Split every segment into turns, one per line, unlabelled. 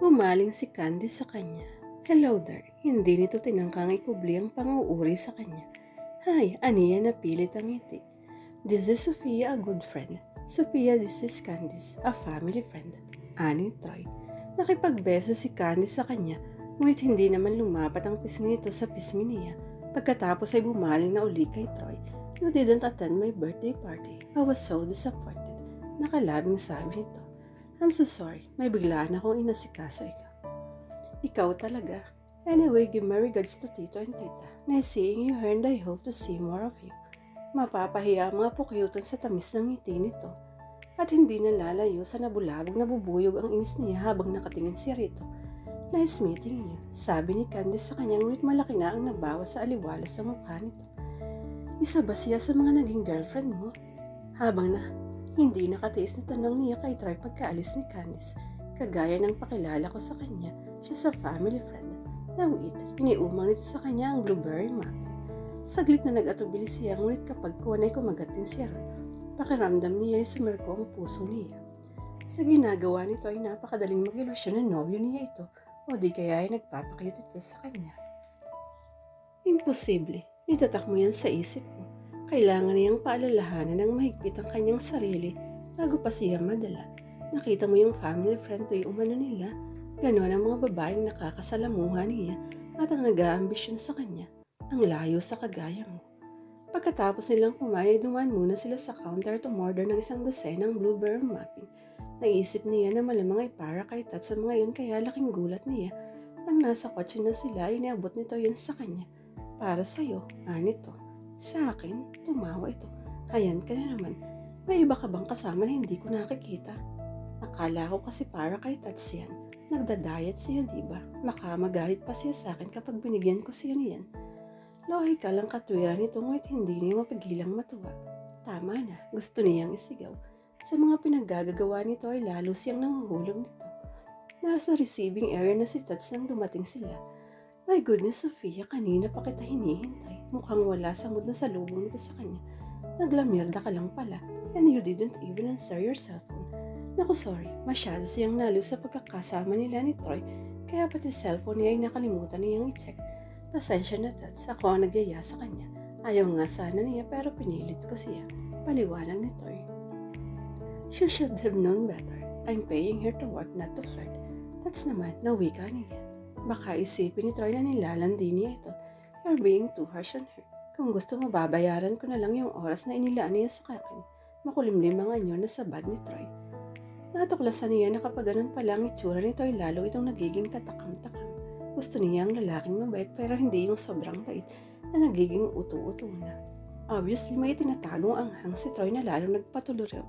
Umaling si Candy sa kanya. Hello there. Hindi nito tinangkang ikubli ang panguuri sa kanya. Hi, aniya na pilit ang ngiti. This is Sophia, a good friend. Sophia, this is Candice, a family friend. Ani Troy. Nakipagbeso si Candice sa kanya, ngunit hindi naman lumapat ang pisngi nito sa pisngi niya. Pagkatapos ay bumaling na uli kay Troy. You didn't attend my birthday party. I was so disappointed. Nakalabing sabi nito. I'm so sorry. May biglaan akong inasikaso ikaw. Ikaw talaga. Anyway, give my regards to Tito and Tita. Nice seeing you here and I hope to see more of you. Mapapahiya ang mga pukyutan sa tamis ng ngiti nito. At hindi nalalayo sa nabulabog na bubuyog ang inis niya habang nakatingin si Rito. Nice meeting you, sabi ni Candice sa kanyang ngunit malaki na ang nabawa sa aliwalas sa mukha nito. Isa ba siya sa mga naging girlfriend mo? Habang na hindi nakatiis na tanong niya kay Troy pagkaalis ni Candice, kagaya ng pakilala ko sa kanya, siya sa family friend. Now it, iniumang nito sa kanya ang blueberry map. Saglit na nag-atubili siya ngunit kapag kuwan ay kumagat din siya. Pakiramdam niya ay sumerko ang puso niya. Sa ginagawa nito ay napakadaling mag-ilusyon ng nobyo niya ito o di kaya ay nagpapakita ito sa kanya. Imposible. Itatak mo yan sa isip mo. Kailangan niyang paalalahanan ng mahigpit ang kanyang sarili bago pa siya madala. Nakita mo yung family friend to yung umano nila. Ganon ang mga babaeng nakakasalamuha niya at ang nag-aambisyon sa kanya. Ang layo sa kagaya mo. Pagkatapos nilang kumain, dumaan muna sila sa counter to order ng isang dosenang blueberry muffin. Naisip niya na malamang ay para kay Tat sa mga yun kaya laking gulat niya. Nang nasa kotse na sila, iniabot nito yun sa kanya. Para sa'yo, anito. Sa akin, tumawa ito. Ayan ka na naman. May iba ka bang kasama na hindi ko nakikita? Akala ko kasi para kay Tats yan. Nagda-diet siya, di ba? Baka magalit pa siya sa akin kapag binigyan ko siya niyan. Lohikal ang katwiran nito ngunit hindi niya mapigilang matuwa. Tama na, gusto niyang isigaw. Sa mga pinaggagawa nito ay lalo siyang nahuhulog nito. Nasa receiving area na si Tats nang dumating sila. My goodness, Sophia, kanina pa kita hinihintay. Mukhang wala sa mood na salubong nito sa kanya. Naglamirda ka lang pala, and you didn't even answer your cellphone. Naku, sorry, masyado siyang naliw sa pagkakasama nila ni Troy, kaya pati cellphone niya ay nakalimutan niyang i-check. Pasensya na tats, ako ang nagyaya sa kanya. Ayaw nga sana niya pero pinilit ko siya. Paliwanag ni Troy. She should have known better. I'm paying her to work, not to flirt. That's naman, nawika niya. Baka isipin ni Troy na nilalandi niya ito. You're being too harsh on her. Kung gusto mo, babayaran ko na lang yung oras na inilaan niya sa akin. Makulimlim ang na sabad ni Troy. Natuklasan niya na kapag ganun pala ang itsura nito ay lalo itong nagiging katakam-takam. Gusto niya ang lalaking mabait pero hindi yung sobrang bait na nagiging utu-utu na. Obviously, may tinatagong anghang si Troy na lalo nagpatuluriw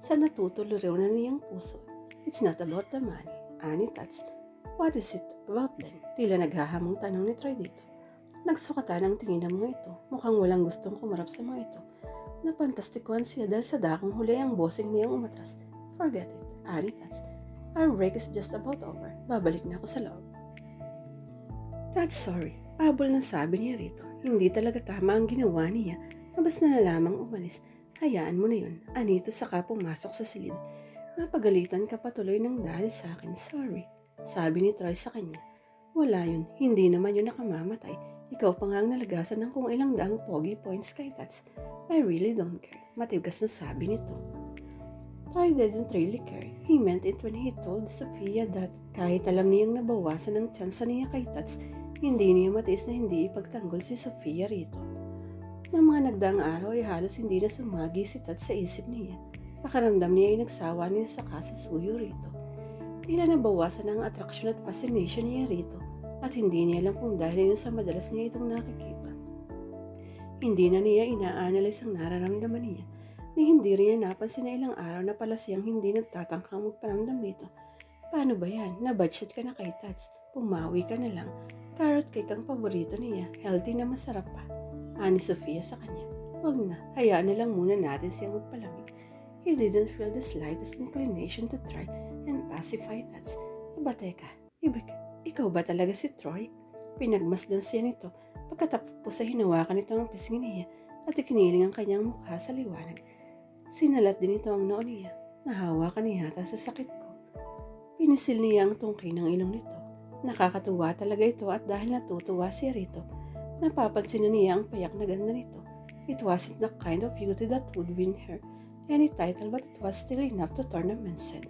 sa natutuluriw na niyang puso. It's not about the money. Ani Tats, what is it about them? Tila naghahamong tanong ni Troy dito. Nagsukatan ang tingin ng mga ito. Mukhang walang gustong kumarap sa mga ito. Napantastikuhan siya dahil sa dakong huli ang bossing niyang umatras. Forget it, Ani Tats. Our break is just about over. Babalik na ako sa loob. That's sorry. Pabol na sabi niya rito. Hindi talaga tama ang ginawa niya. Nabas na lamang umalis. Hayaan mo na yun. Anito saka pumasok sa silid. Napagalitan ka patuloy ng dahil sa akin. Sorry. Sabi ni Troy sa kanya. Wala yun. Hindi naman yun nakamamatay. Ikaw pa nga ang nalagasan ng kung ilang daang pogi points kay Tats. I really don't care. Matigas na sabi nito. Troy didn't really care. He meant it when he told Sophia that kahit alam niyang nabawasan ng tsansa niya kay Tats, hindi niya matiis na hindi ipagtanggol si Sophia rito. Ng mga nagdaang araw ay halos hindi na sumagi si Tats sa isip niya. Pakaramdam niya ay nagsawa niya sa kasasuyo rito. Tila nabawasan ang atraksyon at fascination niya rito at hindi niya alam kung dahil yun sa madalas niya itong nakikita. Hindi na niya ina-analyze ang nararamdaman niya ni hindi rin niya napansin na ilang araw na pala siyang hindi nagtatangkang magparamdam nito. Paano ba yan? Na-budget ka na kay Tats. Pumawi ka na lang. Carrot cake ang paborito niya. Healthy na masarap pa. Ani Sofia sa kanya. Huwag na. Hayaan na lang muna natin siyang magpalamig. He didn't feel the slightest inclination to try and pacify Tats. Aba teka, ibig, ikaw ba talaga si Troy? Pinagmasdan siya nito pagkatapos sa hinawakan nito ang pisngi niya at ikiniling ang kanyang mukha sa liwanag. Sinalat din ito ang noo niya. Nahawakan niya yata sa sakit ko. Pinisil niya ang tungki ng ilong nito. Nakakatuwa talaga ito at dahil natutuwa si Rito, napapansin na niya ang payak na ganda nito. It wasn't the kind of beauty that would win her any title but it was still enough to turn a man's head.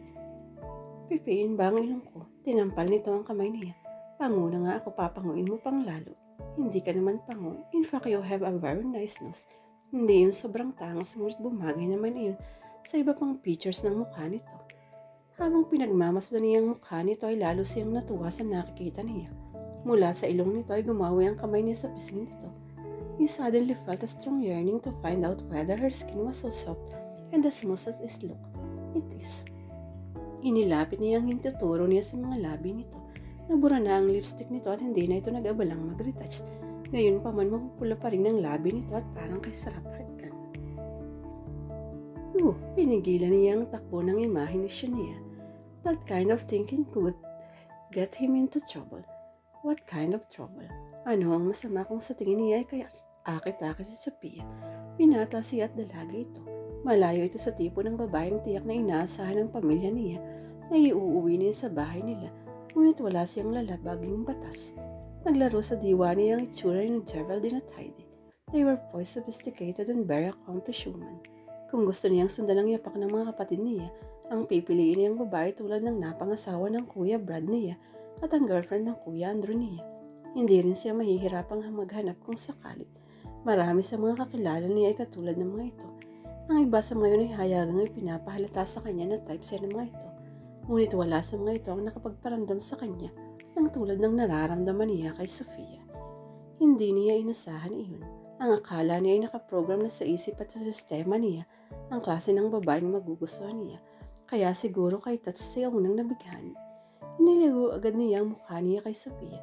Pipiin ba ang ilong ko? Tinampal nito ang kamay niya. Pango na nga ako papanguin mo pang lalo. Hindi ka naman pango. In fact, you have a very nice nose. Hindi yun sobrang tangos ngunit bumagay naman iyon sa iba pang features ng mukha nito. Habang pinagmamasdan niya ang mukha nito ay lalo siyang natuwa sa nakikita niya. Mula sa ilong nito ay gumawi ang kamay niya sa pisngi nito. He suddenly felt a strong yearning to find out whether her skin was so soft and as smooth as it looked. It is. Inilapit niya ang hintuturo niya sa mga labi nito. Nabura na ang lipstick nito at hindi na ito nag-abalang mag-retouch. Ngayon pa man mapupula pa rin ang labi nito at parang kay sarap hatkan. Uh, pinigilan niya ang takbo ng imahe ni Shania. That kind of thinking could get him into trouble. What kind of trouble? Ano ang masama kung sa tingin niya ay kaya akit-akit si Sophia? Pinata siya at dalaga ito. Malayo ito sa tipo ng babaeng tiyak na inaasahan ng pamilya niya na iuuwi niya sa bahay nila, ngunit wala siyang lalabaging batas. Naglaro sa diwa niya ang itsura ni Geraldine at Heidi. They were poised, sophisticated, and very accomplished women. Kung gusto niyang sundan ang yapak ng mga kapatid niya, ang pipiliin niyang babae tulad ng napangasawa ng kuya Brad niya at ang girlfriend ng kuya Andrew niya. Hindi rin siya mahihirapang maghanap kung sakali. Marami sa mga kakilala niya ay katulad ng mga ito. Ang iba sa mga yun ay hayagang ay pinapahalata sa kanya na type siya ng mga ito. Ngunit wala sa mga ito ang nakapagparamdam sa kanya ng tulad ng nararamdaman niya kay Sofia. Hindi niya inasahan iyon. Ang akala niya ay nakaprogram na sa isip at sa sistema niya ang klase ng babaeng magugustuhan niya. Kaya siguro kay Tats siya unang nabighani. Inilago agad niya ang mukha niya kay Sofia.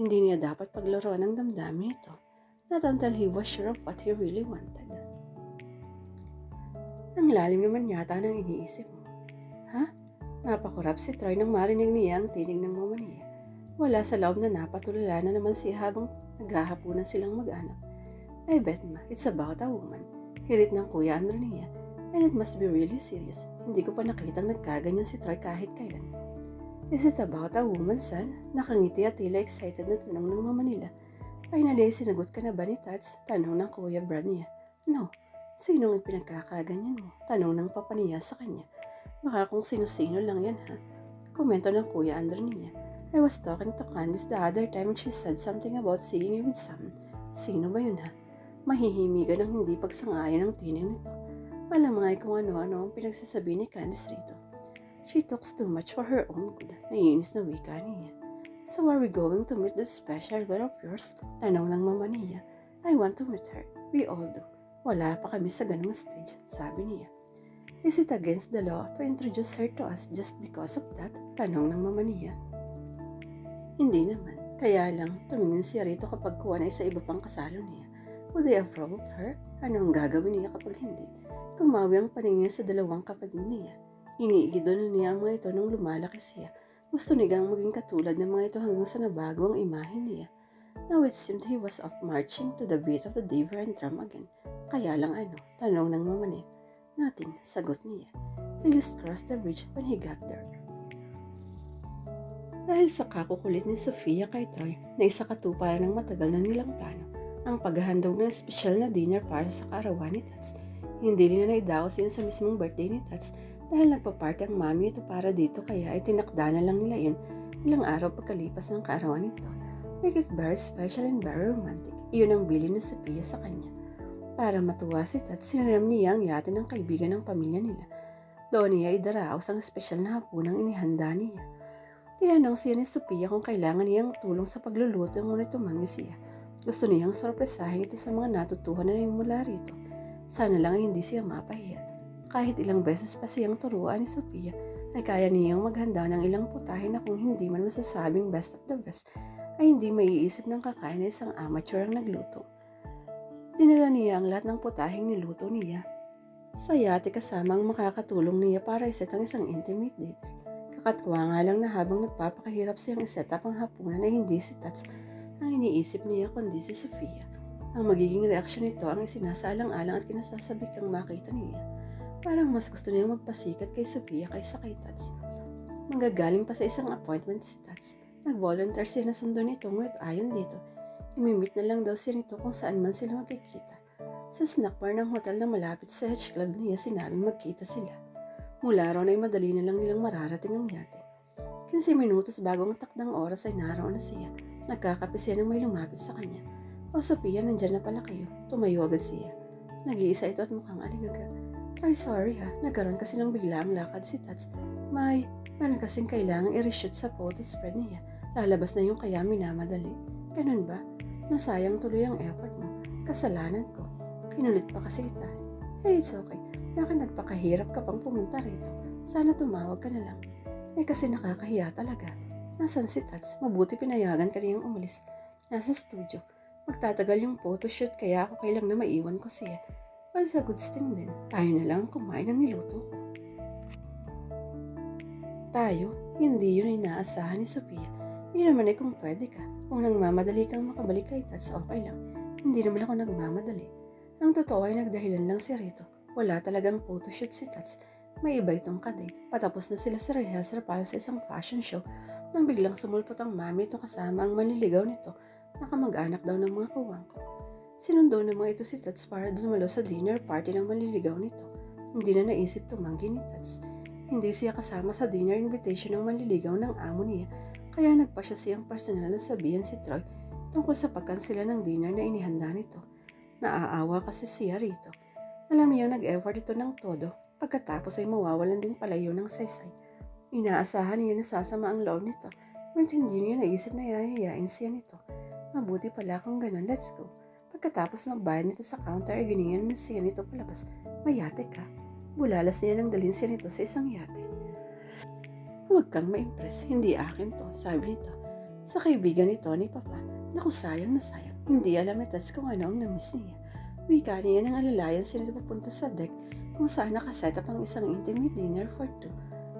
Hindi niya dapat paglaruan ng damdamin ito. Not until he was sure of what he really wanted. Ang lalim naman yata ng iniisip mo. Ha? Napakurap si Troy nang marinig niya ang tinig ng mama niya. Wala sa loob na napatulala na naman siya habang naghahapunan silang mag-anak. I bet ma, it's about a woman. Hirit ng kuya Andrew niya. And it must be really serious. Hindi ko pa nakitang nagkaganyan si Troy kahit kailan. Is it about a woman, son? Nakangiti at tila excited na tanong ng mama nila. Finally, sinagot ka na ba ni Tats? Tanong ng kuya Brad niya. No, Sino ang pinagkakaganyan mo? Tanong ng papa niya sa kanya. Baka kung sino-sino lang yan ha. Komento ng kuya Andrew niya. I was talking to Candice the other time and she said something about seeing you with Sam. Sino ba yun ha? Mahihimigan ng hindi pagsangayon ng tinig nito. Malamangay kung ano-ano ang pinagsasabi ni Candice rito. She talks too much for her own good. Naiinis na wika niya. So are we going to meet that special girl of yours? Tanong ng mama niya. I want to meet her. We all do. Wala pa kami sa ganung stage, sabi niya. Is it against the law to introduce her to us just because of that? Tanong ng mama niya. Hindi naman. Kaya lang, tumingin siya rito kapag kuha na sa iba pang kasalo niya. Would they approve of her? Ano ang gagawin niya kapag hindi? Kumawi ang paningin sa dalawang kapatid niya. Iniigido na niya ang mga ito nung lumalaki siya. Gusto nigang maging katulad ng mga ito hanggang sa nabago ang imahe niya. Now it seemed he was off marching to the beat of the different drum again. Kaya lang ano, tanong ng mama niya. Nothing, sagot niya. He just crossed the bridge when he got there. Dahil sa kakukulit ni Sofia kay Troy na isa katuparan ng matagal na nilang plano, ang paghahandog ng espesyal na dinner para sa kaarawan ni Tats. Hindi na naidaos yun sa mismong birthday ni Tats dahil nagpa-party ang mami nito para dito kaya ay tinakda na lang nila yun ilang araw pagkalipas ng kaarawan nito. Make it very special and very romantic. Iyon ang bili ni Sophia sa kanya. Para matuwa si Tat, sinaram niya ang yate ng kaibigan ng pamilya nila. Doon niya idaraos ang espesyal na hapunang inihanda niya. Tinanong siya ni Sophia kung kailangan niyang tulong sa pagluluto ngunit tumanggi siya. Gusto niyang sorpresahin ito sa mga natutuhan na mula rito. Sana lang hindi siya mapahiya. Kahit ilang beses pa siyang turuan ni Sophia, ay kaya niyang maghanda ng ilang putahe na kung hindi man masasabing best of the best, ay hindi maiisip ng kakain na isang amateur ang nagluto. Dinala niya ang lahat ng putaheng niluto niya. Sa yate kasama ang makakatulong niya para iset ang isang intimate date. Kakatwa nga lang na habang nagpapakahirap siyang iset up ang hapunan ay hindi si Tats ang iniisip niya kundi si Sofia. Ang magiging reaksyon nito ang isinasalang-alang at kinasasabi kang makita niya. Parang mas gusto niyang magpasikat kay Sofia kaysa kay Tats. Manggagaling pa sa isang appointment si Tats. Nag-volunteer siya na sundo nito ngunit ayon dito. Imimit na lang daw siya nito kung saan man sila magkikita. Sa snack bar ng hotel na malapit sa Hedge Club niya sinabing magkita sila. Mula ron ay madali na lang nilang mararating ang yate. 15 minutos bago ang takdang oras ay naroon na siya. Nagkakape siya nang may lumapit sa kanya. O Sophia, nandyan na pala kayo. Tumayo agad siya. Nag-iisa ito at mukhang aligaga. Try sorry ha, nagkaroon kasi ng biglaang lakad si Tats. May, meron kasing kailangang i-reshoot sa photo spread niya. Lalabas na yung kaya minamadali. Ganun ba? Nasayang tuloy ang effort mo. Kasalanan ko. Kinulit pa kasi kita. Hey, it's okay. Bakit nagpakahirap ka pang pumunta rito? Sana tumawag ka na lang. Eh kasi nakakahiya talaga. Nasaan si Tats? Mabuti pinayagan ka niyang umalis. Nasa studio. Magtatagal yung photoshoot kaya ako kailang na maiwan ko siya. Well, sa good thing din. Tayo na lang kumain ng niluto ko. Tayo? Hindi yun inaasahan ni Sophia. Yun naman ay kung pwede ka. Kung nagmamadali kang makabalik kay Tats, okay lang. Hindi naman ako nagmamadali. Ang totoo ay nagdahilan lang si Rito. Wala talagang photoshoot si Tats. May iba itong kadate. Patapos na sila sa rehearsal para sa isang fashion show nang biglang sumulpot ang mami nito kasama ang manliligaw nito na kamag-anak daw ng mga kuwang ko. Sinundo ng ito si Tats para dumalo sa dinner party ng manliligaw nito. Hindi na naisip tumanggi ni Tats. Hindi siya kasama sa dinner invitation ng manliligaw ng amo niya kaya nagpa siya siyang personal na sabihan si Troy tungkol sa pagkansila ng dinner na inihanda nito. Naaawa kasi siya rito. Alam niya nag-effort ito ng todo pagkatapos ay mawawalan din palayo ng saysay. Inaasahan niya na sasama ang loob nito ngunit hindi niya naisip na yayayain siya nito. Mabuti pala kung ganun, let's go. Pagkatapos magbayad nito sa counter giningan siya nito palabas. Mayate ka. Bulalas niya nang dalhin siya nito sa isang yate. Huwag kang ma-impress, hindi akin to, sabi nito. Sa kaibigan nito ni Papa, naku sayang na sayang. Hindi alam ni Tats kung ano ang namiss niya. Wika niya ng alalayan sila papunta sa deck kung saan nakaset up ang isang intimate dinner for two.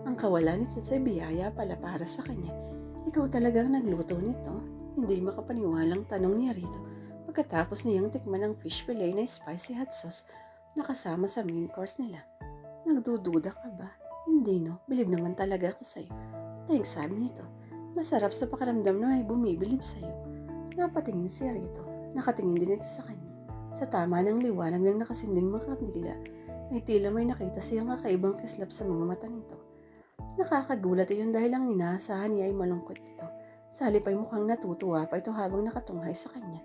Ang kawalan ni Tats ay biyaya pala para sa kanya. Ikaw talagang nagluto nito. Hindi makapaniwalang tanong niya rito. Pagkatapos niyang tikman ng fish fillet na spicy hot sauce na kasama sa main course nila. Nagdududa ka ba? Hindi no, bilib naman talaga ako sa'yo. Thanks sabi nito. Masarap sa pakaramdam na may bumibilib sa'yo. Napatingin siya rito. Nakatingin din ito sa kanya. Sa tama ng liwanag ng nakasinding mga kandila, ay tila may nakita siyang kakaibang kislap sa mga mata nito. Nakakagulat iyon dahil ang inaasahan niya ay malungkot ito. Sa halip ay mukhang natutuwa pa ito habang nakatunghay sa kanya.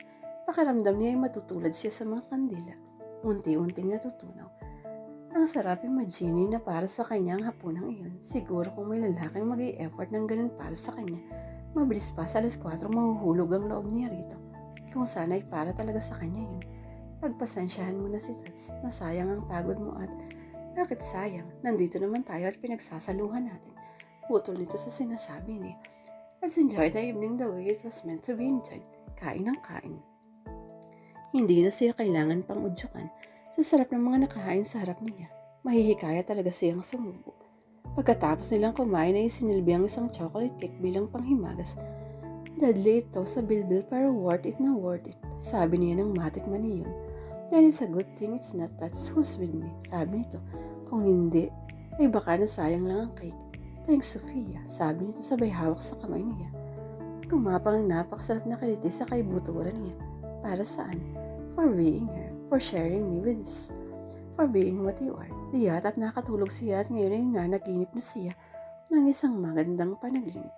Pakiramdam niya ay matutulad siya sa mga kandila. Unti-unting natutunaw. Ang sarap imagine na para sa kanya ang hapunang iyon. Siguro kung may lalaking mag effort ng ganun para sa kanya, mabilis pa sa alas 4 mahuhulog ang loob niya rito. Kung sana ay para talaga sa kanya yun. Pagpasensyahan mo na si Tats, nasayang ang pagod mo at bakit sayang? Nandito naman tayo at pinagsasaluhan natin. Putol nito sa sinasabi niya. Let's enjoy the evening the way it was meant to be enjoyed. Kain ng kain. Hindi na siya kailangan pang udyukan sa sarap ng mga nakahain sa harap niya. Mahihikaya talaga siyang sumubo. Pagkatapos nilang kumain ay sinilbi ang isang chocolate cake bilang panghimagas. Dadli ito sa bilbil pero worth it na worth it. Sabi niya ng matik man iyon. That is a good thing it's not that's who's with me. Sabi nito. Kung hindi, ay baka nasayang lang ang cake. Thanks, Sophia. Sabi nito sabay hawak sa kamay niya. Kumapang ang napakasarap na kiliti sa kaibuturan niya. Para saan? For being here. For sharing me with this. For being what you are. Diyat at nakatulog siya at ngayon ay nanaginip na siya ng isang magandang panaginip.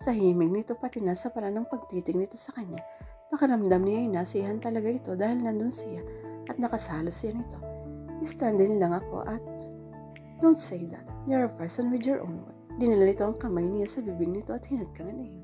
Sa himig nito pati na sa parang ng pagtitig nito sa kanya. Makaramdam niya ay nasiyahan talaga ito dahil nandun siya at nakasalo siya nito. Stand din lang ako at Don't say that. You're a person with your own world. Dinala nito ang kamay niya sa bibig nito at hinagkangan na yun.